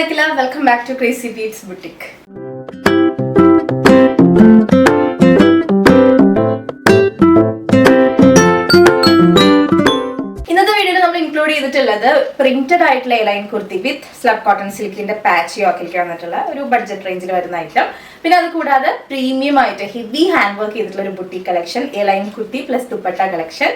നക്കില welcome back to crazy beats boutique ഇന്നത്തെ വീഡിയോയിൽ നമ്മൾ ഇൻക്ലൂഡ് ചെയ്തിട്ടുള്ളത് പ്രിന്റഡ് ആയിട്ടുള്ള A line kurti with slub cotton സിൽക്കിന്റെ patch യോക്കിലേക്ക് വന്നിട്ടുള്ള ഒരു ബഡ്ജറ്റ് റേഞ്ചിൽ വരുന്ന ഐറ്റം പിന്നെ അത് കൂടാതെ പ്രീമിയം ആയിട്ട് ഹെവി ഹാൻഡ് വർക്ക് ചെയ്തിട്ടുള്ള ഒരു buti collection A line kurti plus dupatta collection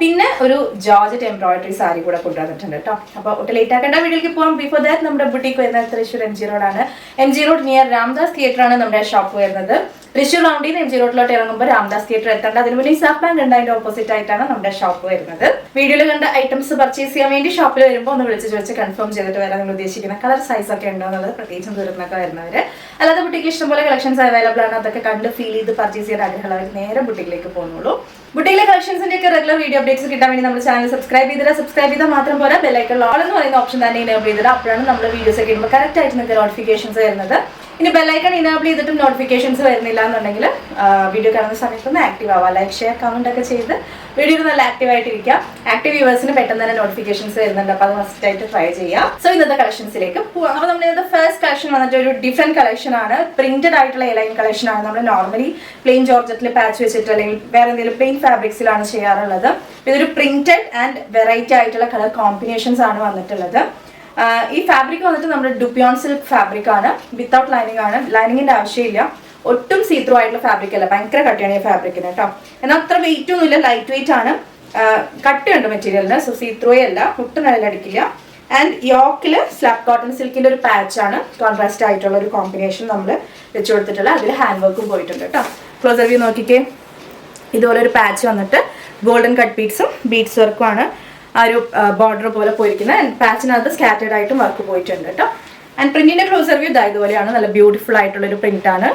പിന്നെ ഒരു ജോർജറ്റ് എംബ്രോയിഡറി സാരി കൂടെ കൊണ്ടുവന്നിട്ടുണ്ട് കേട്ടോ. അപ്പോൾ ഒട്ട് ലേറ്റ് ആക്കേണ്ട. വീട്ടിലേക്ക് പോകാം ബിഫോർ ദാറ്റ് നമ്മുടെ ബുട്ടിക്ക് വരുന്നത് തൃശ്ശൂർ എം ജി റോഡാണ് M G road near Ramdas theatre ആണ് നമ്മുടെ ഷോപ്പ് വരുന്നത്. തൃശ്ശൂർ റൗണ്ടിൽ നിന്ന് എം ജി റോഡിലോട്ട് ഇറങ്ങുമ്പോൾ രാംദാസ് തിയേറ്റർ എത്തേണ്ട. അതിന് മുന്നേ സാഫ് ബാങ്ക് ഉണ്ട്. അതിന്റെ ഓപ്പോസിറ്റ് ആയിട്ടാണ് നമ്മുടെ ഷോപ്പ് വരുന്നത്. വീഡിയോയിൽ കണ്ട ഐറ്റംസ് പർച്ചേസ് ചെയ്യാൻ വേണ്ടി ഷോപ്പിൽ വരുമ്പോൾ ഒന്ന് വിളിച്ച് ചോദിച്ച് കൺഫേം ചെയ്തിട്ട് വരാൻ നിങ്ങൾ ഉദ്ദേശിക്കുന്ന കളർ സൈസ് ഒക്കെ ഉണ്ടോ എന്നുള്ളത് പ്രത്യേകിച്ചും ദൂരത്തിനൊക്കെ വരുന്നവര്. അല്ലാതെ ബുട്ടിക്ക് ഇഷ്ടംപോലെ കളക്ഷൻസ് അവൈലബിൾ ആണ്. അതൊക്കെ കണ്ട് ഫീൽ ചെയ്ത് പർച്ചേസ് ചെയ്യാൻ ആഗ്രഹമുള്ളവർ നേരെ ബുട്ടിക്കിലേക്ക് പോകുന്നുള്ളൂ. ബുട്ടിക്കിലെ കളക്ഷൻസിന്റെ ഒക്കെ റെഗുലർ വീഡിയോ അപ്ഡേറ്റ്സ് കിട്ടാൻ വേണ്ടി നമ്മുടെ ചാനൽ സബ്സ്ക്രൈബ് ചെയ്തിട്ട് സബ്സ്ക്രൈബ് ചെയ്താൽ മാത്രം പോരാ ബെല്ലൈക്കൺ ഓൾ എന്ന് പറയുന്ന ഓപ്ഷൻ തന്നെ ഇനേബിൾ ചെയ്തിട്ട് അപ്പോഴാണ് നമ്മുടെ വീഡിയോസ് ഒക്കെ കറക്റ്റ് ആയിട്ട് നിങ്ങൾക്ക് നോട്ടിഫിക്കേഷൻസ് വരുന്നത്. ഇനി ബെല്ലൈക്കൺ ഇനേബിൾ ചെയ്തിട്ടും നോട്ടിഫിക്കേഷൻസ് വരുന്നില്ല എന്നുണ്ടെങ്കിൽ വീഡിയോ കാണുന്ന സമയത്ത് ഒന്ന് ആക്റ്റീവ് ആവാം. ലൈക്ക് ഷെയർ കമന്റ് ഒക്കെ ചെയ്ത് വീഡിയോ നല്ല ആക്റ്റീവ് ആയിട്ടിരിക്കാം. ആക്റ്റീവ് വ്യൂവേഴ്സിന് പെട്ടെന്ന് തന്നെ നോട്ടിഫിക്കേഷൻസ് വരുന്നുണ്ട്. അപ്പോൾ അത് മസ്റ്റ് ആയിട്ട് ട്രൈ ചെയ്യാം. സോ ഇന്നത്തെ കളക്ഷൻസിലേക്ക് പോവാം അപ്പോൾ നമ്മുടെ ഇന്നത്തെ ഫസ്റ്റ് കളക്ഷൻ വന്നിട്ട് ഒരു ഡിഫറെന്റ് കളക്ഷൻ ആണ്. പ്രിന്റഡ് ആയിട്ടുള്ള എലൈൻ കളക്ഷൻ ആണ് നമ്മൾ നോർമലി പ്ലെയിൻ ജോർജറ്റിൽ പാച്ച് വെച്ചിട്ട് അല്ലെങ്കിൽ വേറെ എന്തെങ്കിലും പ്ലെയിൻ ഫാബ്രിക്സിലാണ് ചെയ്യാറുള്ളത്. ഇതൊരു പ്രിന്റഡ് ആൻഡ് വെറൈറ്റി ആയിട്ടുള്ള കളർ കോമ്പിനേഷൻസ് ആണ് വന്നിട്ടുള്ളത്. ഈ ഫാബ്രിക് വന്നിട്ട് നമ്മുടെ ഡുപ്യോൺ സിൽക്ക് ഫാബ്രിക് ആണ്. വിത്തൗട്ട് ലൈനിങ് ആണ്. ലൈനിങ്ങിന്റെ ആവശ്യമില്ല. ഒട്ടും സീത്രൂ ആയിട്ടുള്ള ഫാബ്രിക് അല്ല. ഭയങ്കര കട്ടിയാണ് ഈ ഫാബ്രിക്കിന് കേട്ടോ. എന്നാൽ അത്ര വെയിറ്റ് ഒന്നുമില്ല. ലൈറ്റ് വെയിറ്റ് ആണ് കട്ടിയുണ്ട് മെറ്റീരിയലിന് സോ സീത്രൂയേ അല്ല. ഒട്ടും നിഴലടിക്കില്ല ആൻഡ് യോക്കിൽ സ്ലാബ് കോട്ടൺ സിൽക്കിന്റെ ഒരു പാച്ച് ആണ്. കോൺട്രാസ്റ്റ് ആയിട്ടുള്ള ഒരു കോമ്പിനേഷൻ നമ്മൾ വെച്ച് കൊടുത്തിട്ടുള്ള അതിൽ ഹാൻഡ് വർക്കും പോയിട്ടുണ്ട് കേട്ടോ. ക്ലോസർ വ്യൂ നോക്കിക്കേ. ഇതുപോലെ ഒരു പാച്ച് വന്നിട്ട് ഗോൾഡൻ കട്ട് ബീഡ്സും ബീഡ്സ് വർക്കും ആണ്. ആ ഒരു ബോർഡർ പോലെ പോയിരിക്കുന്നത് ആൻഡ് പാച്ചിനകത്ത് സ്കാറ്റേഡ് ആയിട്ടും വർക്ക് പോയിട്ടുണ്ട് കേട്ടോ. ആൻഡ് പ്രിന്റിന്റെ ക്ലോസർ വ്യൂ ഇതാ ഇതുപോലെയാണ്. നല്ല ബ്യൂട്ടിഫുൾ ആയിട്ടുള്ള ഒരു പ്രിന്റ് ആണ്.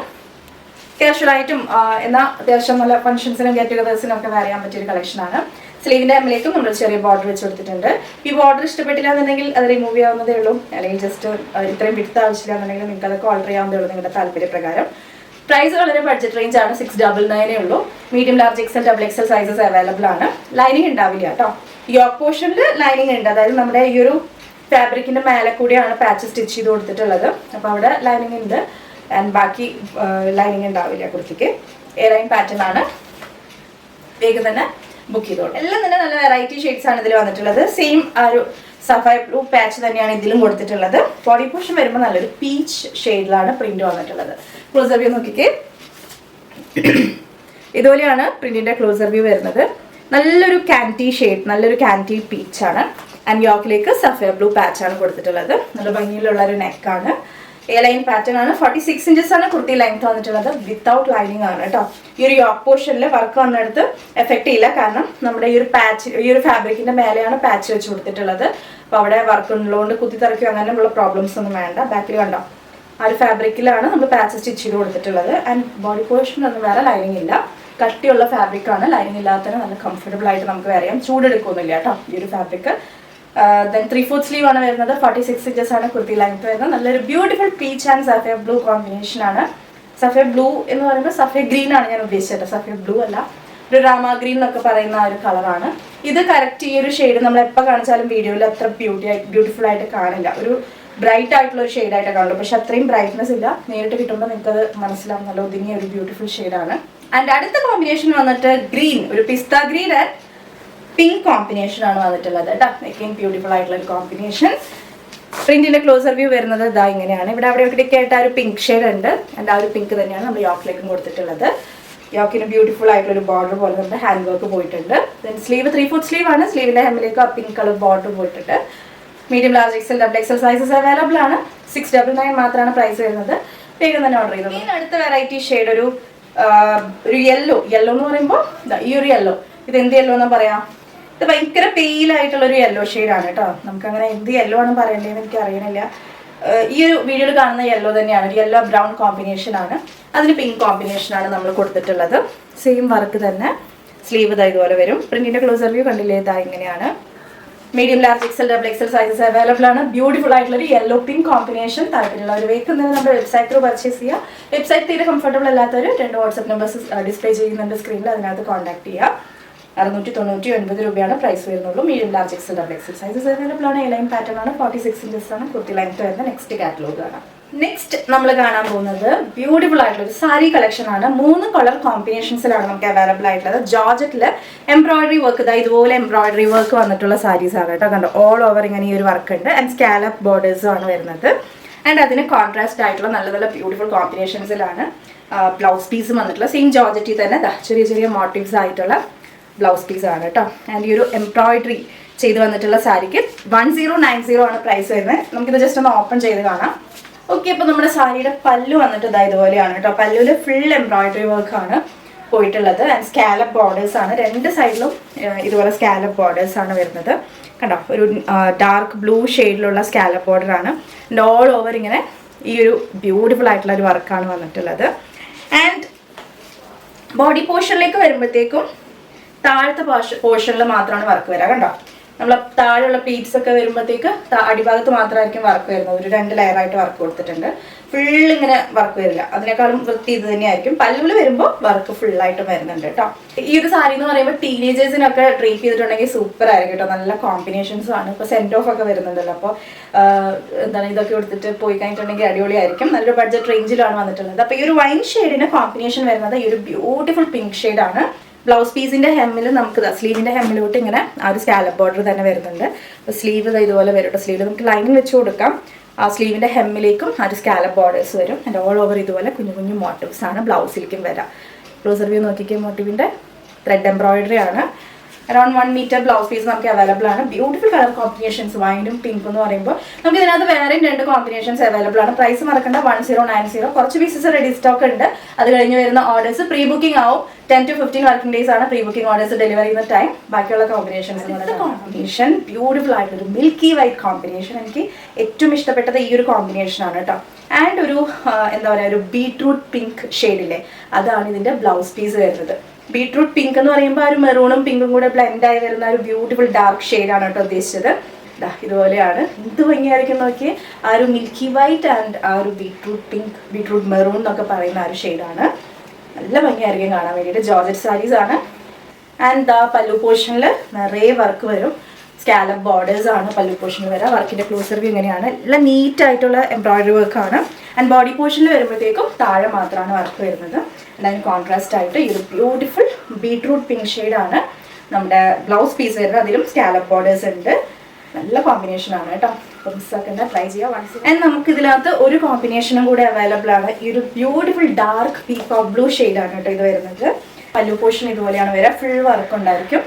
കാഷ്വൽ ആയിട്ടും എന്നാൽ അത്യാവശ്യം നല്ല ഫംഗ്ഷൻസിനും ഗെറ്റ് ടുഗദേഴ്സിനും ഒക്കെ ചെയ്യാൻ പറ്റിയ ഒരു കളക്ഷനാണ് സ്ലീവിന്റെ അമ്മിലേക്കും നമ്മൾ ചെറിയ ബോർഡർ വെച്ച് കൊടുത്തിട്ടുണ്ട് ഈ ബോർഡർ ഇഷ്ടപ്പെട്ടില്ല എന്നുണ്ടെങ്കിൽ അത് റിമൂവ് ചെയ്യാവുന്നതേ ഉള്ളൂ. അല്ലെങ്കിൽ ജസ്റ്റ് ഇത്രയും വിടുത്ത ആവശ്യമില്ല എന്നുണ്ടെങ്കിൽ നിങ്ങൾക്ക് അതൊക്കെ ഓർഡർ ചെയ്യാവുന്നതേ ഉള്ളൂ നിങ്ങളുടെ താല്പര്യപ്രകാരം. പ്രൈസ് വളരെ ബഡ്ജറ്റ് റേഞ്ച് ആണ്. സിക്സ് ഡബിൾ നയനേ ഉള്ളൂ. Medium large XL double XL sizes available ആണ്. ലൈനിങ് ഉണ്ടാവില്ല കേട്ടോ. യോക്ക് പോർഷനിൽ ലൈനിങ് ഉണ്ട്. അതായത് നമ്മുടെ ഈ ഒരു ഫാബ്രിക്കിന്റെ മേലെ കൂടിയാണ് പാച്ച് സ്റ്റിച്ച് ചെയ്ത് കൊടുത്തിട്ടുള്ളത്. അപ്പോൾ അവിടെ ലൈനിങ് ഉണ്ട്. ആൻഡ് ബാക്കി ലൈനിങ് ഉണ്ടാവില്ല കുർത്തിക്ക് എ ലൈൻ പാറ്റേൺ ആണ്. വേഗം തന്നെ ബുക്ക് ചെയ്തോളൂ. എല്ലാം തന്നെ നല്ല വെറൈറ്റി ഷെയ്ഡ്സ് ആണ് ഇതിൽ വന്നിട്ടുള്ളത്. സെയിം ആ ഒരു സഫൈ ബ്ലൂ പാച്ച് തന്നെയാണ് ഇതിലും കൊടുത്തിട്ടുള്ളത്. ബോഡി പോർഷൻ വരുമ്പോൾ നല്ലൊരു പീച്ച് ഷെയ്ഡിലാണ് പ്രിന്റ് വന്നിട്ടുള്ളത്. ക്ലോസർ വ്യൂ നോക്കിക്കേ. ഇതുപോലെയാണ് പ്രിന്റിന്റെ ക്ലോസർ വ്യൂ വരുന്നത്. നല്ലൊരു കാന്റി ഷെയ്ഡ് നല്ലൊരു കാന്റി പീച്ച് ആണ്. ആൻഡ് യോക്കിലേക്ക് സഫയർ ബ്ലൂ പാച്ച് ആണ് കൊടുത്തിട്ടുള്ളത്. നല്ല ഭംഗിയിലുള്ള ഒരു നെക്കാണ് എ ലൈൻ പാറ്റേൺ ആണ്. ഫോർട്ടി സിക്സ് ഇഞ്ചസ് ആണ് കുർത്തി ലെങ്ത് വന്നിട്ടുള്ളത്. വിത്തൗട്ട് ലൈനിങ് ആണ് കേട്ടോ ഈ ഒരു യോക്ക് പോർഷനിൽ വർക്ക് വന്നെടുത്ത് എഫക്ട് ചെയ്യില്ല കാരണം നമ്മുടെ ഈ ഒരു പാച്ച് ഈ ഒരു ഫാബ്രിക്കിന്റെ മേലെയാണ് പാച്ച് വെച്ച് കൊടുത്തിട്ടുള്ളത്. അപ്പോൾ അവിടെ വർക്ക് ഉള്ളതുകൊണ്ട് കുത്തി തറയ്ക്കും അങ്ങനെയുള്ള പ്രോബ്ലംസ് ഒന്നും വേണ്ട. ബാക്കിൽ കണ്ടോ? ആ ഒരു ഫാബ്രിക്കിലാണ് നമ്മൾ പാച്ച് സ്റ്റിച്ച് ചെയ്ത് കൊടുത്തിട്ടുള്ളത്. ആൻഡ് ബോഡി പോർഷൻ ഒന്നും വേറെ ലൈനിങ് ഇല്ല. കട്ടിയുള്ള ഫാബ്രിക് ആണ്. ലൈനിങ് ഇല്ലാത്തതിന് നല്ല കംഫർട്ടബിൾ ആയിട്ട് നമുക്ക് വേറെ ചെയ്യാം. ചൂടെടുക്കൊന്നുമില്ല കേട്ടോ ഈ ഒരു fabric then three fourth sleeve ആണ് വരുന്നത്. ഫോർട്ടി സിക്സ് ഇഞ്ചസ് ആണ് കുർത്തി ലെങ്ത് വരുന്നത്. നല്ലൊരു beautiful peach and sapphire blue combination ആണ്. സഫേ ബ്ലൂ എന്ന് പറയുമ്പോൾ സഫേ ഗ്രീൻ ആണ് ഞാൻ ഉദ്ദേശിച്ചത്. സഫേ ബ്ലൂ അല്ല. ഒരു രാമ ഗ്രീൻ എന്നൊക്കെ പറയുന്ന ആ ഒരു കളറാണ് ഇത് കറക്റ്റ് ഈ ഒരു ഷെയ്ഡ് നമ്മൾ എപ്പോൾ കാണിച്ചാലും വീഡിയോയിൽ അത്ര ബ്യൂട്ടി ബ്യൂട്ടിഫുൾ ആയിട്ട് കാണില്ല. ഒരു ബ്രൈറ്റ് ആയിട്ടുള്ള ഒരു ഷെയ്ഡായിട്ട് കാണുള്ളൂ. പക്ഷെ അത്രയും ബ്രൈറ്റ്നെസ് ഇല്ല. നേരിട്ട് കിട്ടുമ്പോൾ നിങ്ങൾക്ക് മനസ്സിലാവും. നല്ല ഒതുങ്ങിയ ഒരു ബ്യൂട്ടിഫുൾ ഷെയ്ഡാണ് ആൻഡ് അടുത്ത കോമ്പിനേഷൻ വന്നിട്ട് ഗ്രീൻ ഒരു പിസ്ത ഗ്രീൻ പിങ്ക് കോമ്പിനേഷൻ ആണ് വന്നിട്ടുള്ളത്. കേട്ടോ മേക്കിംഗ് ബ്യൂട്ടിഫുൾ ആയിട്ടുള്ള ഒരു കോമ്പിനേഷൻ പ്രിന്റിന്റെ ക്ലോസർ വ്യൂ വരുന്നത് ഇതാ ഇങ്ങനെയാണ്. ഇവിടെ അവിടെ ഇവിടെയൊക്കെ ആയിട്ട് ആ ഒരു പിങ്ക് ഷെയ്ഡ് ഉണ്ട്. ആൻഡ് ആ ഒരു പിങ്ക് തന്നെയാണ് നമ്മൾ യോക്കിലേക്കും കൊടുത്തിട്ടുള്ളത്. യോക്കിന് ബ്യൂട്ടിഫുൾ ആയിട്ടുള്ള ഒരു ബോർഡർ പോലെ നമ്മുടെ ഹാൻഡ് വർക്ക് പോയിട്ടുണ്ട്. Then sleeve three fourth sleeve ആണ്. സ്ലീവിന്റെ ഹെമ്മിലേക്ക് ആ പിങ്ക് കളർ ബോർഡർ പോയിട്ടുണ്ട്. Medium large XL double XL sizes available ആണ്. സിക്സ് ഡബിൾ നയൻ മാത്രമാണ് പ്രൈസ് വരുന്നത്. വേഗം തന്നെ ഓർഡർ ചെയ്തത് അടുത്ത വെറൈറ്റി ഷെയ്ഡ് ഒരു ഒരു യെല്ലോ യെല്ലോ എന്ന് പറയുമ്പോൾ ഈ ഒരു യെല്ലോ ഇത് എന്ത് യെല്ലോ എന്നാ പറയാ? ഇത് ഭയങ്കര പെയിലായിട്ടുള്ള ഒരു യെല്ലോ ആണ് കേട്ടോ. നമുക്ക് അങ്ങനെ എന്ത് യെല്ലോ ആണ് പറയണ്ടേന്ന് എനിക്ക് അറിയണില്ല. ഈ ഒരു വീഡിയോയിൽ കാണുന്ന യെല്ലോ തന്നെയാണ്. ഒരു യെല്ലോ ബ്രൗൺ കോമ്പിനേഷൻ ആണ്. അതിന് പിങ്ക് കോമ്പിനേഷൻ ആണ് നമ്മൾ കൊടുത്തിട്ടുള്ളത്. സെയിം വർക്ക് തന്നെ. സ്ലീവ് ഇതാ ഇതുപോലെ വരും. പ്രിന്റിന്റെ ക്ലോസർ വ്യൂ കണ്ടില്ലേ? ഇതാ ഇങ്ങനെയാണ്. Medium large XL double XL sizes available ആണ്. ബ്യൂട്ടിഫുൾ ആയിട്ടുള്ള ഒരു യെല്ലോ പിങ്ക് കോമ്പിനേഷൻ താല്പര്യമുള്ളവർ നിന്ന് നമ്മുടെ വെബ്സൈറ്റ് ത്രൂ പർച്ചേസ് ചെയ്യുക വെബ്സൈറ്റ് തീരെ കംഫർട്ടബിൾ അല്ലാത്തവർ രണ്ട് വാട്സ്ആപ്പ് നമ്പേഴ്സ് ഡിസ്പ്ലേ ചെയ്യുന്നുണ്ട് സ്ക്രീനിൽ അതിനകത്ത് കോൺടാക്ട് ചെയ്യുക അറുന്നൂറ്റി തൊണ്ണൂറ്റി ഒൻപത് രൂപയാണ് പ്രൈസ് വരുന്നുള്ളൂ. Medium large XL double XL sizes available ആണ്. എ ലൈൻ പാറ്റേൺ ആണ്. ഫോർട്ടി സിക്സ് ഇഞ്ചസ് ആണ്. കുർത്തി ലൈൻ വരുന്ന നെക്സ്റ്റ് കാറ്റലോഗ് ആണ്. നെക്സ്റ്റ് നമ്മൾ കാണാൻ പോകുന്നത് ബ്യൂട്ടിഫുൾ ആയിട്ടുള്ള ഒരു സാരി കളക്ഷൻ ആണ്. മൂന്ന് കളർ കോമ്പിനേഷൻസിലാണ് നമുക്ക് അവൈലബിൾ ആയിട്ടുള്ളത്. ജോർജറ്റിൽ എംബ്രോയിഡറി വർക്ക് ഇതാ ഇതുപോലെ എംബ്രോയിഡറി വർക്ക് വന്നിട്ടുള്ള സാരീസ് ആണ് കേട്ടോ. കണ്ടോ ഓൾ ഓവർ ഇങ്ങനെ ഈ ഒരു വർക്ക് ഉണ്ട്. ആൻഡ് സ്കാലപ്പ് ബോർഡേഴ്സും ആണ് വരുന്നത്. ആൻഡ് അതിന് കോൺട്രാസ്റ്റ് ആയിട്ടുള്ള നല്ല നല്ല ബ്യൂട്ടിഫുൾ കോമ്പിനേഷൻസിലാണ് ബ്ലൗസ് പീസ് വന്നിട്ടുള്ള സെയിം ജോർജറ്റിൽ തന്നെ ചെറിയ ചെറിയ മോട്ടീവ്സ് ആയിട്ടുള്ള ബ്ലൗസ് പീസ് ആണ് കേട്ടോ. ആൻഡ് ഈ ഒരു എംബ്രോയിഡറി ചെയ്ത് വന്നിട്ടുള്ള സാരിക്ക് വൺ സീറോ നയൻ സീറോ ആണ് പ്രൈസ് വരുന്നത്. നമുക്കിത് ജസ്റ്റ് ഒന്ന് ഓപ്പൺ ചെയ്ത് കാണാം. ഓക്കെ അപ്പോൾ നമ്മുടെ സാരിയുടെ പല്ലു വന്നിട്ട് ഇതാ ഇതുപോലെയാണ് കേട്ടോ. പല്ലുവിൽ ഫുൾ എംബ്രോയിഡറി വർക്ക് ആണ് പോയിട്ടുള്ളത്. ആൻഡ് സ്കാലപ്പ് ബോർഡേഴ്സ് ആണ്. രണ്ട് സൈഡിലും ഇതുപോലെ സ്കാലപ്പ് ബോർഡേഴ്സ് ആണ് വരുന്നത്. കണ്ടോ? ഒരു ഡാർക്ക് ബ്ലൂ ഷെയ്ഡിലുള്ള സ്കാലപ്പ് ബോർഡർ ആണ്. ഓൾ ഓവർ ഇങ്ങനെ ഈ ഒരു ബ്യൂട്ടിഫുൾ ആയിട്ടുള്ള ഒരു വർക്കാണ് വന്നിട്ടുള്ളത്. ആൻഡ് ബോഡി പോർഷനിലേക്ക് വരുമ്പോഴത്തേക്കും താഴത്തെ പോർഷനിൽ മാത്രമാണ് വർക്ക് വരിക. കണ്ടോ? നമ്മൾ താഴെയുള്ള പ്ലീറ്റ്സ് ഒക്കെ വരുമ്പോഴത്തേക്ക് അടിഭാഗത്ത് മാത്രമായിരിക്കും വർക്ക് വരുന്നത്. ഒരു രണ്ട് ലെയർ ആയിട്ട് വർക്ക് കൊടുത്തിട്ടുണ്ട്. ഫുൾ ഇങ്ങനെ വർക്ക് വരില്ല. അതിനേക്കാളും വൃത്തി ഇത് തന്നെയായിരിക്കും. പല്ലുവിൽ വരുമ്പോൾ വർക്ക് ഫുള്ളായിട്ടും വരുന്നുണ്ട് കേട്ടോ ഈ ഒരു സാരി എന്ന് പറയുമ്പോൾ ടീനേജേഴ്സിനൊക്കെ ട്രീറ്റ് ചെയ്തിട്ടുണ്ടെങ്കിൽ സൂപ്പർ ആയിരിക്കും കേട്ടോ നല്ല കോമ്പിനേഷൻസും ആണ്. ഇപ്പോൾ സെൻഡ് ഓഫ് ഒക്കെ വരുന്നുണ്ടല്ലോ. അപ്പോൾ എന്താണ് ഇതൊക്കെ എടുത്തിട്ട് പോയി കഴിഞ്ഞിട്ടുണ്ടെങ്കിൽ അടിപൊളിയായിരിക്കും. നല്ലൊരു ബഡ്ജറ്റ് റേഞ്ചിലാണ് വന്നിട്ടുള്ളത്. അപ്പോൾ ഈ ഒരു വൈൻ ഷെയ്ഡിന് കോമ്പിനേഷൻ വരുന്നത് ഈ ഒരു ബ്യൂട്ടിഫുൾ പിങ്ക് ഷെയ്ഡാണ് ബ്ലൗസ് പീസിന്റെ ഹെമ്മിൽ നമുക്ക് സ്ലീവിന്റെ ഹെമ്മിലോട്ട് ഇങ്ങനെ ആ ഒരു സ്കാലപ്പ് ബോർഡർ തന്നെ വരുന്നുണ്ട്. അപ്പോൾ സ്ലീവ് ഇതുപോലെ വരും കേട്ടോ. സ്ലീവ് നമുക്ക് ലൈനിങ് വെച്ച് കൊടുക്കാം. ആ സ്ലീവിന്റെ ഹെമ്മിലേക്കും ആ ഒരു സ്കാലപ്പ് ബോർഡേഴ്സ് വരും. ആൻഡ് ഓൾ ഓവർ ഇതുപോലെ കുഞ്ഞു കുഞ്ഞു മോട്ടീവ്സ് ആണ് ബ്ലൗസിലേക്കും വരാം. ക്ലോസർ വ്യൂ നോക്കിക്കേ മോട്ടീവിന്റെ ത്രെഡ് എംബ്രോയിഡറി ആണ്. Around one metre blouse piece നമുക്ക് അവൈലബിൾ ആണ്. ബ്യൂട്ടിഫുൾ കളർ കോമ്പിനേഷൻസ് വൈനും പിങ്ക് എന്ന് പറയുമ്പോൾ നമുക്ക് ഇതിനകത്ത് വേറെയും രണ്ട് കോമ്പിനേഷൻസ് അവൈലബിൾ ആണ്. പ്രൈസ് മറക്കേണ്ട വൺ സീറോ നയൻ സീറോ കുറച്ച് പീസസ് റെഡി സ്റ്റോക്ക് ഉണ്ട്. അത് കഴിഞ്ഞ് വരുന്ന ഓർഡേഴ്സ് പ്രീ ബുക്കിംഗ് ആവും. Ten to fifteen working days ആണ് പ്രീ ബുക്കിംഗ് ഓർഡേഴ്സ് ഡെലിവറി ചെയ്യുന്ന ടൈം ബാക്കിയുള്ള കോമ്പിനേഷൻസ് കോമ്പിനേഷൻ ബ്യൂട്ടിഫുൾ ആയിട്ടൊരു മിൽക്കി വൈറ്റ് കോമ്പിനേഷൻ എനിക്ക് ഏറ്റവും ഇഷ്ടപ്പെട്ടത് ഈ ഒരു കോമ്പിനേഷൻ ആണ് കേട്ടോ ആൻഡ് ഒരു എന്താ പറയുക ഒരു ബീട്രൂട്ട് പിങ്ക് ഷെയ്ഡില്ലേ അതാണ് ഇതിന്റെ ബ്ലൗസ് പീസ് വരുന്നത്. ബീട്രൂട്ട് പിങ്ക് എന്ന് പറയുമ്പോൾ ആ ഒരു മെറൂണും പിങ്കും കൂടെ ബ്ലെൻഡ് ആയി വരുന്ന ഒരു ബ്യൂട്ടിഫുൾ ഡാർക്ക് ഷെയ്ഡാണ് കേട്ടോ ഉദ്ദേശിച്ചത്. ഇതുപോലെയാണ്. എന്ത് ഭംഗിയായിരിക്കും നോക്കി ആ ഒരു മിൽക്കി വൈറ്റ് ആൻഡ് ആ ഒരു ബീട്രൂട്ട് പിങ്ക് ബീട്രൂട്ട് മെറൂൺ എന്നൊക്കെ പറയുന്ന ആ ഒരു ഷെയ്ഡാണ് നല്ല ഭംഗിയായിരിക്കും കാണാൻ വേണ്ടിയിട്ട്. ജോർജറ്റ് സാരീസ് ആണ്. ആൻഡ് ദ പല്ലു പോർഷനിൽ നിറയെ വർക്ക് വരും. സ്കാലപ്പ് ബോർഡേഴ്സ് ആണ് പല്ലു പോർഷനിൽ വരാം. വർക്കിന്റെ ക്ലോസർ വ്യൂ ഇങ്ങനെയാണ്. നല്ല നീറ്റ് ആയിട്ടുള്ള എംബ്രോയിഡറി വർക്ക് ആണ്. ആൻഡ് ബോഡി പോർഷനിൽ വരുമ്പോഴത്തേക്കും താഴെ മാത്രമാണ് വർക്ക് വരുന്നത്. ആൻഡ് അതിന് കോൺട്രാസ്റ്റ് ആയിട്ട് ഈ ഒരു ബ്യൂട്ടിഫുൾ ബീട്രൂട്ട് പിങ്ക് ആണ് നമ്മുടെ ബ്ലൗസ് പീസ് വരുന്നത്. അതിലും സ്കാലപ്പ് ബോർഡേഴ്സ് ഉണ്ട്. നല്ല കോമ്പിനേഷൻ ആണ് കേട്ടോ. അപ്പം മിസ്സാക്കണ്ട ട്രൈ ചെയ്യാം? ആൻഡ് നമുക്ക് ഇതിനകത്ത് ഒരു കോമ്പിനേഷനും കൂടെ അവൈലബിൾ ആണ്. ഈ ഒരു ബ്യൂട്ടിഫുൾ ഡാർക്ക് പീക്കോക്ക് ബ്ലൂ ആണ് കേട്ടോ ഇത് വരുന്നത്. പല്ലു പോർഷൻ ഇതുപോലെയാണ് വരിക. ഫുൾ വർക്ക് ഉണ്ടായിരിക്കും.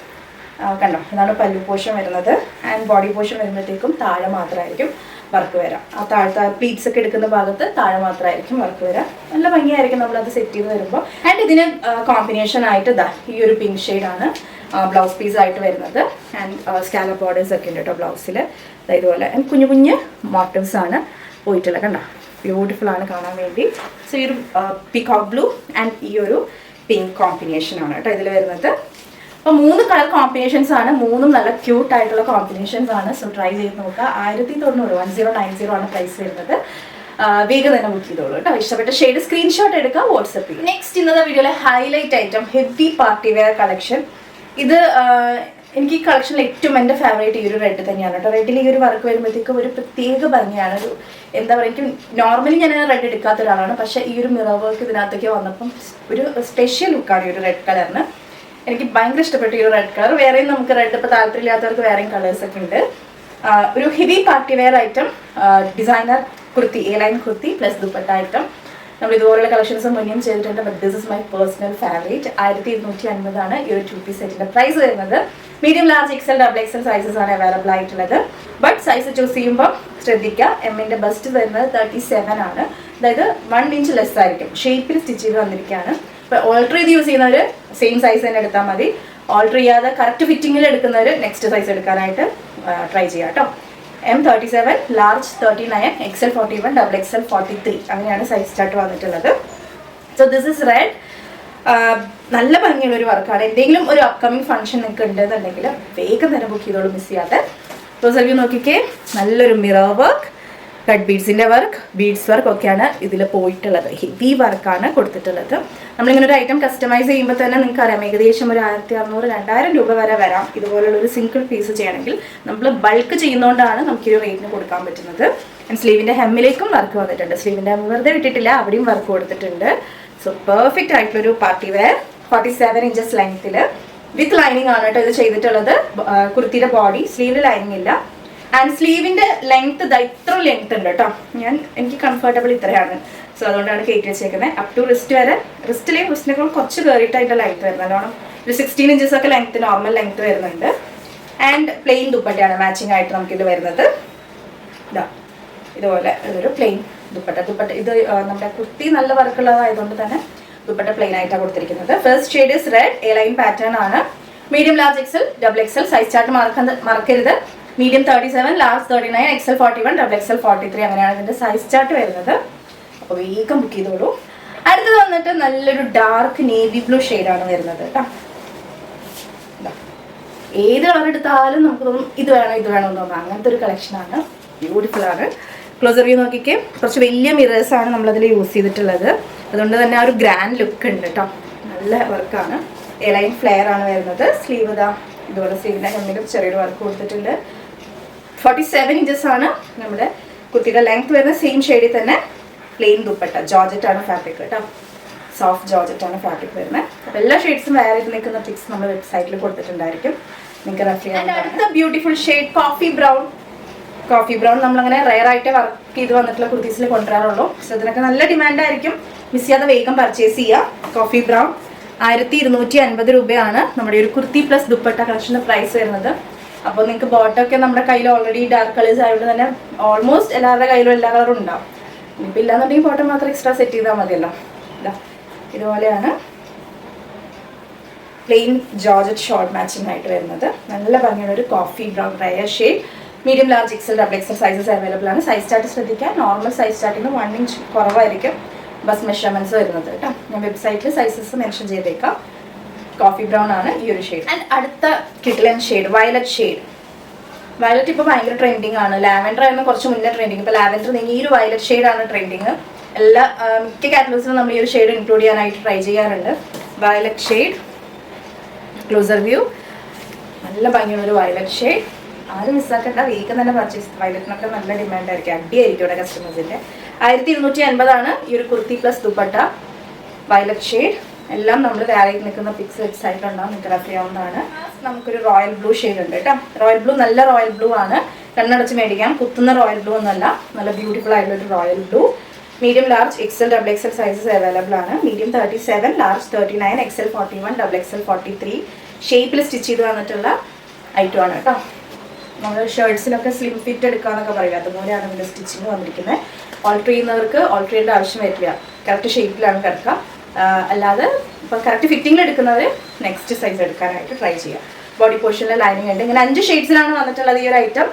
കണ്ടോ? ഇതാണ് പല്ലു പോർഷൻ വരുന്നത്. ആൻഡ് ബോഡി പോർഷൻ വരുമ്പോഴത്തേക്കും താഴെ മാത്രമായിരിക്കും. വർക്ക് വരാം. ആ താഴത്തെ പ്ലീറ്റ്സ് ഒക്കെ എടുക്കുന്ന ഭാഗത്ത് താഴെ മാത്രമായിരിക്കും വർക്ക് വരാം. നല്ല ഭംഗിയായിരിക്കും അത് സെറ്റ് ചെയ്ത് വരുമ്പോൾ ആൻഡ് ഇതിന് കോമ്പിനേഷൻ ആയിട്ട് ഇതാ ഈ ഒരു പിങ്ക് ഷെയ്ഡാണ് ബ്ലൗസ് പീസ് ആയിട്ട് വരുന്നത്. ആൻഡ് സ്കാലർ ബോർഡേഴ്സ് ഒക്കെ ഉണ്ട് കേട്ടോ ബ്ലൗസിൽ ഇതുപോലെ. കുഞ്ഞു കുഞ്ഞ് മോട്ടീവ്സ് ആണ് പോയിട്ടുള്ളത് കണ്ടോ? ബ്യൂട്ടിഫുൾ ആണ് കാണാൻ വേണ്ടി. സോ ഈ ഒരു പിക്കോക്ക് ബ്ലൂ ആൻഡ് ഈ ഒരു പിങ്ക് കോമ്പിനേഷൻ ആണ് കേട്ടോ ഇതിൽ വരുന്നത്. അപ്പോൾ മൂന്ന് കളർ കോമ്പിനേഷൻസ് ആണ് മൂന്നും നല്ല ക്യൂട്ട് ആയിട്ടുള്ള കോമ്പിനേഷൻസ് ആണ്. സോ ട്രൈ ചെയ്ത് നോക്കുക. ആയിരത്തി തൊണ്ണൂറ് വൺ സീറോ നയൻ സീറോ ആണ് പ്രൈസ് വരുന്നത്. വേഗം തന്നെ ബുക്ക് ചെയ്തോളൂ കേട്ടോ. ഇഷ്ടപ്പെട്ട ഷെയ്ഡ് സ്ക്രീൻഷോട്ട് എടുക്കുക വാട്സപ്പ് ചെയ്യുക നെക്സ്റ്റ് ഇന്നത്തെ വീഡിയോയിലെ highlight item heavy party wear collection ഇത് എനിക്ക് ഈ കളക്ഷനിൽ ഏറ്റവും എന്റെ ഫേവറേറ്റ് ഈ ഒരു റെഡ് തന്നെയാണ് കേട്ടോ. റെഡിൽ ഈ ഒരു വർക്ക് വരുമ്പോഴത്തേക്കും ഒരു പ്രത്യേക ഭംഗിയാണ്. ഒരു എന്താ പറയുക എനിക്ക് നോർമലി ഞാൻ റെഡ് എടുക്കാത്ത ഒരാളാണ് പക്ഷേ ഈ ഒരു മിറർ വർക്ക് ഇതിനകത്തേക്ക് വന്നപ്പം ഒരു സ്പെഷ്യൽ ലുക്കാണ് ഈ ഒരു റെഡ് കളറിന് എനിക്ക് ഭയങ്കര ഇഷ്ടപ്പെട്ടു ഈ റെഡ് കളർ വേറെയും നമുക്ക് റെഡ് ഇപ്പോൾ താല്പര്യമില്ലാത്തവർക്ക് വേറെയും കളേഴ്സ് ഒക്കെ ഉണ്ട്. ഒരു heavy party wear item designer kurti A line kurti plus dupatta item നമ്മൾ ഇതുപോലുള്ള കളക്ഷൻസ് മുന്നേയും ചെയ്തിട്ടുണ്ട് but this is my personal favourite ആയിരത്തി ഇരുന്നൂറ്റി അൻപതാണ് ഈ ഒരു ടു പീസ് സെറ്റിന്റെ പ്രൈസ് വരുന്നത്. Medium large XL double XL sizes ആണ് അവൈലബിൾ ആയിട്ടുള്ളത്. ബട്ട് സൈസ് ചൂസ് ചെയ്യുമ്പോൾ ശ്രദ്ധിക്കുക എമ്മിന്റെ ബസ്റ്റ് വരുന്നത് തേർട്ടി സെവൻ ആണ്. അതായത് വൺ ഇഞ്ച് ലെസ് ആയിരിക്കും. ഷേപ്പിൽ സ്റ്റിച്ച് ചെയ്ത് വന്നിരിക്കുകയാണ്. ഇപ്പോൾ ഓൾട്ടർ ചെയ്ത് യൂസ് ചെയ്യുന്നവർ സെയിം സൈസ് തന്നെ എടുത്താൽ മതി. ഓൾട്ടർ ചെയ്യാതെ കറക്റ്റ് ഫിറ്റിംഗിൽ എടുക്കുന്നവർ നെക്സ്റ്റ് സൈസ് എടുക്കാനായിട്ട് ട്രൈ ചെയ്യാം കേട്ടോ M thirty seven large thirty nine XL forty one double XL forty three അങ്ങനെയാണ് സൈസ് സ്റ്റാർട്ട് വന്നിട്ടുള്ളത്. സോ ദിസ് ഇസ് റെഡ് നല്ല ഭംഗിയുള്ള ഒരു വർക്കാണ് എന്തെങ്കിലും ഒരു അപ്കമിങ് ഫംഗ്ഷൻ നിങ്ങൾക്ക് ഉണ്ടെന്നുണ്ടെങ്കിൽ വേഗം തന്നെ ബുക്ക് ചെയ്തോളൂ മിസ് ചെയ്യാതെ. ക്ലോസ് റിവ്യൂ നോക്കിക്കേ. നല്ലൊരു മിറർ വർക്ക് കട്ട് ബീഡ്സിന്റെ വർക്ക് ബീഡ്സ് വർക്ക് ഒക്കെയാണ് ഇതിൽ പോയിട്ടുള്ളത്. ഹെവി വർക്കാണ് കൊടുത്തിട്ടുള്ളത്. നമ്മളിങ്ങനെ ഒരു ഐറ്റം കസ്റ്റമൈസ് ചെയ്യുമ്പോൾ തന്നെ നിങ്ങൾക്ക് അറിയാം ഏകദേശം ഒരു ആയിരത്തി അറുന്നൂറ് രണ്ടായിരം രൂപ വരെ വരാം. ഇതുപോലുള്ള ഒരു സിംഗിൾ പീസ് ചെയ്യണമെങ്കിൽ നമ്മൾ ബൾക്ക് ചെയ്യുന്നതുകൊണ്ടാണ് നമുക്ക് ഒരു റേറ്റിന് കൊടുക്കാൻ പറ്റുന്നത്. ആൻഡ് സ്ലീവിന്റെ ഹെമ്മിലേക്കും വർക്ക് വന്നിട്ടുണ്ട്. സ്ലീവിന്റെ ഹെം വെറുതെ വിട്ടിട്ടില്ല അവിടെയും വർക്ക് കൊടുത്തിട്ടുണ്ട്. സോ പെർഫെക്റ്റ് ആയിട്ടുള്ളൊരു party wear forty seven inches ലെങ്ത്തിൽ വിത്ത് ലൈനിങ് ആണ് കേട്ടോ ഇത് ചെയ്തിട്ടുള്ളത്. കുർത്തിയുടെ ബോഡി സ്ലീവിൽ ലൈനിങ് ഇല്ല. ആൻഡ് സ്ലീവിന്റെ ലെങ്ത് ഇത്ര ലെങ്ത് ഉണ്ട് കേട്ടോ ഞാൻ എനിക്ക് കംഫർട്ടബിൾ ഇത്രയാണ്. സോ അതുകൊണ്ടാണ് കയറ്റി വെച്ചേക്കുന്നത് അപ് ടു റിസ്റ്റ് വരെ. റിസ്റ്റിലെയും റിസ്റ്റിനേക്കാൾ കുറച്ച് കയറിയിട്ടായിട്ട് ലെങ്ത് വരുന്നത് നല്ലോണം ഒരു സിക്സ്റ്റീൻ ഇഞ്ചസ് ഒക്കെ ലെങ്ത് നോർമൽ ലെങ്ത് വരുന്നുണ്ട്. ആൻഡ് പ്ലെയിൻ ദുപ്പട്ടയാണ് മാച്ചിങ് ആയിട്ട് നമുക്കിത് വരുന്നത്. ഇതാ ഇതുപോലെ ഒരു പ്ലെയിൻ ദുപ്പട്ട. ദുപ്പട്ട ഇത് നമ്മുടെ കുർത്തി നല്ല വർക്കുള്ളതായതുകൊണ്ട് തന്നെ ദുപ്പട്ട പ്ലെയിൻ ആയിട്ടാണ് കൊടുത്തിരിക്കുന്നത്. First shade is red A line pattern ആണ് medium large XL double XL size chart മറക്കരുത്. Medium thirty seven large thirty nine XL forty one double XL forty three അങ്ങനെയാണ് ഇതിന്റെ സൈസ് ചാർട്ട് വരുന്നത്. അപ്പോൾ വേഗം ബുക്ക് ചെയ്തോളൂ. അടുത്തത് വന്നിട്ട് നല്ലൊരു ഡാർക്ക് നേവി ബ്ലൂ ആണ് വരുന്നത്. ഏത് കളർ എടുത്താലും നമുക്ക് തോന്നും ഇത് വേണം ഇത് വേണം എന്ന് തോന്നാം. അങ്ങനത്തെ ഒരു കളക്ഷനാണ് ബ്യൂട്ടിഫുൾ ആണ്. ക്ലോസർ വ്യൂ നോക്കിക്കേ. കുറച്ച് വലിയ മിറേഴ്സ് ആണ് നമ്മൾ നമ്മളതിൽ യൂസ് ചെയ്തിട്ടുള്ളത്. അതുകൊണ്ട് തന്നെ ആ ഒരു ഗ്രാൻഡ് ലുക്ക് ഉണ്ട് കേട്ടോ നല്ല വർക്കാണ് എലൈൻ ഫ്ലെയർ ആണ് വരുന്നത്. സ്ലീവ് ഇതാ ഇതുപോലെ സ്ലീവിന്റെ കമ്മിലും ചെറിയൊരു വർക്ക് കൊടുത്തിട്ടുണ്ട്. ഫോർട്ടി സെവൻ ഇഞ്ചസ് ആണ് നമ്മുടെ കുട്ടിയുടെ ലെങ്ത് വരുന്ന സെയിം ഷെയ്ഡിൽ തന്നെ പ്ലെയിൻ ദുപ്പട്ട. ജോർജറ്റ് ആണ് ഫാബ്രിക് കേട്ടോ. സോഫ്റ്റ് ജോർജറ്റ് ആണ് ഫാബ്രിക് വരുന്നത്. അപ്പോൾ എല്ലാ ഷെയ്ഡ്സും വേറെ നിൽക്കുന്ന പിക്സ് നമ്മൾ വെബ്സൈറ്റിൽ കൊടുത്തിട്ടുണ്ടായിരിക്കും. നിങ്ങൾക്ക് റെഫർ ചെയ്യാൻ അടുത്ത beautiful shade coffee brown coffee brown നമ്മളങ്ങനെ റയർ ആയിട്ട് വർക്ക് ചെയ്ത് വന്നിട്ടുള്ള കുർത്തീസിൽ കൊണ്ടുവരാറുള്ളൂ. സോ ഇതിനൊക്കെ നല്ല ഡിമാൻഡ് ആയിരിക്കും. മിസ് ചെയ്യാതെ വേഗം പർച്ചേസ് ചെയ്യുക കോഫി ബ്രൗൺ ആയിരത്തി ഇരുന്നൂറ്റി അൻപത് രൂപയാണ് നമ്മുടെ ഒരു കുർത്തി പ്ലസ് ദുപ്പട്ട കളക്ഷന്റെ പ്രൈസ് വരുന്നത്. അപ്പോൾ നിങ്ങൾക്ക് ബോട്ടൊക്കെ നമ്മുടെ കയ്യിൽ ഓൾറെഡി ഡാർക്ക് കളേഴ്സ് ആയതുകൊണ്ട് തന്നെ ഓൾമോസ്റ്റ് എല്ലാവരുടെ കയ്യിലും എല്ലാ കളറും ഉണ്ടാവും. ഇനിയിപ്പോൾ ഇല്ലാന്നുണ്ടെങ്കിൽ ബോട്ടം മാത്രം എക്സ്ട്രാ സെറ്റ് ചെയ്താൽ മതിയല്ലോ. ഇതാ ഇതുപോലെയാണ് പ്ലെയിൻ ജോർജറ്റ് ഷോർട്ട് മാച്ചിങ് ആയിട്ട് വരുന്നത്. നല്ല ഭംഗിയുള്ള ഒരു coffee brown rare shade medium large XL double XL sizes available ആണ്. സൈസ് ചാർട്ട് ശ്രദ്ധിക്കുക നോർമൽ സൈസ് ചാർട്ടിന് വൺ ഇഞ്ച് കുറവായിരിക്കും. ബസ് മെഷർമെന്റ്സ് വരുന്നത് കേട്ടോ. ഞാൻ വെബ്സൈറ്റിൽ സൈസസ് മെൻഷൻ ചെയ്തേക്കാം. കോഫി ബ്രൗൺ ആണ് ഈ ഒരു ഷെയ്ഡ് ആൻഡ് അടുത്ത കിട്ടിലൻ ഷെയ്ഡ് വയലറ്റ് ഷെയ്ഡ് വയലറ്റ് ഇപ്പോൾ ഭയങ്കര ട്രെൻഡിങ് ആണ്. ലാവൻഡർ ആയിരുന്നു കുറച്ച് മുന്നേ ട്രെൻഡിങ് ഇപ്പോൾ ലാവൻഡർ നീങ്ങി ഈ ഒരു വയലറ്റ് ഷെയ്ഡ് ആണ് ട്രെൻഡിങ് എല്ലാ മിക്ക കാറ്റലോഗ്സിലും നമ്മൾ ഈ ഒരു ഷെയ്ഡ് ഇൻക്ലൂഡ് ചെയ്യാനായിട്ട് ട്രൈ ചെയ്യാറുണ്ട്. വയലറ്റ് ഷെയ്ഡ് ക്ലോസർ വ്യൂ നല്ല ഭംഗിയുള്ള ഒരു വയലറ്റ് ഷെയ്ഡ് ആരും മിസ്സാക്കണ്ട വേഗം തന്നെ പർച്ചേസ് വയലറ്റിനൊക്കെ നല്ല ഡിമാൻഡ് ആയിരിക്കും. അടിയായിരിക്കും ഇവിടെ കസ്റ്റമേഴ്സിന്റെ ആയിരത്തി ഇരുന്നൂറ്റി അൻപതാണ് ഈ ഒരു kurti plus dupatta. Violet shade എല്ലാം നമ്മൾ വേറെ നിൽക്കുന്ന പിക്സ് വെബ്സൈറ്റിലുണ്ടാവും നിങ്ങൾക്ക് റെഫർ ചെയ്യാവുന്നതാണ് നമുക്കൊരു റോയൽ ബ്ലൂ ഷെയ്ഡ് ഉണ്ട് കേട്ടോ റോയൽ ബ്ലൂ നല്ല റോയൽ ബ്ലൂ ആണ്. കണ്ണടച്ച് മേടിക്കാം. കുത്തുന്ന റോയൽ ബ്ലൂ ഒന്നല്ല നല്ല ബ്യൂട്ടിഫുൾ ആയിട്ടുള്ള ഒരു royal blue medium large XL double XL sizes available ആണ്. Medium thirty seven large thirty nine XL forty one double XL forty three ഷേപ്പിൽ സ്റ്റിച്ച് ചെയ്ത് വന്നിട്ടുള്ള ഐറ്റം ആണ് കേട്ടോ നമ്മൾ ഷർട്ട്സിനൊക്കെ സ്ലിം ഫിറ്റ് എടുക്കാന്നൊക്കെ പറയില്ല? അതുപോലെയാണ് ഇതിന്റെ സ്റ്റിച്ചിങ് വന്നിരിക്കുന്നത് ഓൾട്ടർ ചെയ്യുന്നവർക്ക് ഓൾട്ടർ ചെയ്യേണ്ട ആവശ്യം വരില്ല. കറക്റ്റ് ഷേപ്പിലാണ് കിടക്കുക. അല്ലാതെ ഇപ്പം കറക്റ്റ് ഫിറ്റിംഗിൽ എടുക്കുന്നവർ നെക്സ്റ്റ് സൈസ് എടുക്കാനായിട്ട് ട്രൈ ചെയ്യുക ബോഡി പോർഷനിലെ ലൈനിങ് ഉണ്ട് ഇങ്ങനെ അഞ്ച് ഷെയ്ഡ്സിലാണ് വന്നിട്ടുള്ളത് ഈ ഒരു ഐറ്റം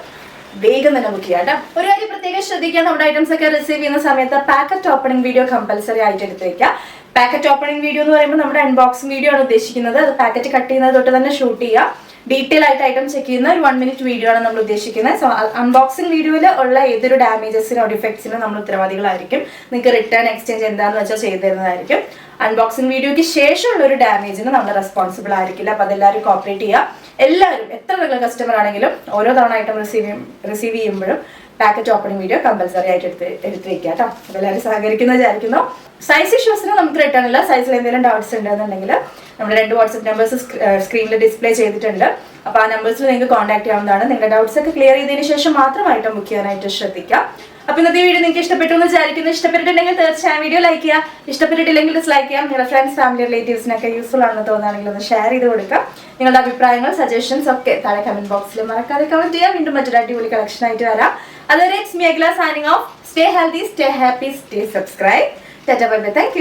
വേഗം തന്നെ ബുക്ക് ചെയ്യാം കേട്ടോ. ഒരു കാര്യം പ്രത്യേകം ശ്രദ്ധിക്കുക നമ്മുടെ ഐറ്റംസ് ഒക്കെ റിസീവ് ചെയ്യുന്ന സമയത്ത് പാക്കറ്റ് ഓപ്പണിംഗ് വീഡിയോ കമ്പൽസറി ആയിട്ട് എടുത്ത് വെക്കുക. പാക്കറ്റ് ഓപ്പണിംഗ് വീഡിയോ എന്ന് പറയുമ്പോൾ നമ്മുടെ അൺബോക്സിംഗ് വീഡിയോ ആണ് ഉദ്ദേശിക്കുന്നത്. അത് പാക്കറ്റ് കട്ട് ചെയ്യുന്നത് തൊട്ട് തന്നെ ഷൂട്ട് ചെയ്യുക ഡീറ്റെയിൽ ആയിട്ട് ഐറ്റം ചെക്ക് ചെയ്യുന്ന ഒരു വൺ മിനിറ്റ് വീഡിയോ ആണ് നമ്മൾ ഉദ്ദേശിക്കുന്നത്. സോ അൺബോക്സിംഗ് വീഡിയോയിൽ ഉള്ള ഏതൊരു ഡാമേജസിനോ ഡിഫക്ട്സിനോ നമ്മൾ ഉത്തരവാദികളായിരിക്കും. നിങ്ങൾക്ക് റിട്ടേൺ എക്സ്ചേഞ്ച് എന്താണെന്ന് വെച്ചാൽ ചെയ്തു തരുന്നതായിരിക്കും. അൺബോക്സിംഗ് വീഡിയോയ്ക്ക് ശേഷമുള്ള ഒരു ഡാമേജിന് നമ്മൾ റെസ്പോൺസിബിൾ ആയിരിക്കില്ല. അപ്പോൾ അതെല്ലാവരും കോപ്പറേറ്റ് ചെയ്യുക. എല്ലാവരും എത്ര നല്ല കസ്റ്റമർ ആണെങ്കിലും ഓരോ തവണ ഐറ്റം റിസീവ് റിസീവ് ചെയ്യുമ്പോഴും പാക്കറ്റ് ഓപ്പണിംഗ് വീഡിയോ കമ്പൽസറി ആയിട്ട് എടുത്ത് എടുത്ത് വെക്കുക കേട്ടോ എല്ലാവരും സഹകരിക്കുന്ന വിചാരിക്കുന്നു. സൈസ് ഇഷ്യൂസിന് നമുക്ക് റിട്ടേൺ ഇല്ല. സൈസിൽ എന്തെങ്കിലും ഡൗട്ട്സ് ഉണ്ടെന്നുണ്ടെങ്കിൽ നമ്മുടെ രണ്ട് വാട്സപ്പ് നമ്പേഴ്സ് സ്ക്രീനിൽ ഡിസ്പ്ലേ ചെയ്തിട്ടുണ്ട്. അപ്പോൾ ആ നമ്പേഴ്സിൽ നിങ്ങൾക്ക് കോൺടാക്ട് ചെയ്യാവുന്നതാണ്. നിങ്ങളുടെ ഡൗട്ട്സ് ഒക്കെ ക്ലിയർ ചെയ്തതിന് ശേഷം മാത്രമായിട്ടും ബുക്ക് ചെയ്യാനായിട്ട് ശ്രദ്ധിക്കുക. അപ്പോൾ ഇന്നത്തെ വീഡിയോ നിങ്ങൾക്ക് ഇഷ്ടപ്പെട്ടു എന്ന് വിചാരിക്കുന്നു. ഇഷ്ടപ്പെട്ടിട്ടുണ്ടെങ്കിൽ തീർച്ചയായും വീഡിയോ ലൈക്ക് ചെയ്യുക ഇഷ്ടപ്പെട്ടിട്ടില്ലെങ്കിൽ ഡിസ്ലൈക്ക് ചെയ്യാം. നിങ്ങളുടെ ഫ്രണ്ട്സ് ഫാമിലി റിലേറ്റീവ്സിനൊക്കെ യൂസ്ഫുൾ ആണെന്ന് തോന്നുകയാണെങ്കിൽ ഒന്ന് ഷെയർ ചെയ്ത് കൊടുക്കുക നിങ്ങളുടെ അഭിപ്രായങ്ങൾ സജഷൻസ് ഒക്കെ താഴെ കമന്റ് ബോക്സിൽ മറക്കാതെ കമന്റ് ചെയ്യാം. വീണ്ടും മറ്റൊരു അടിപൊളി കളക്ഷൻ ആയിട്ട് വരാം. അതുവരെ it's Mekhala signing off stay healthy stay happy stay subscribe Tata bye bye thank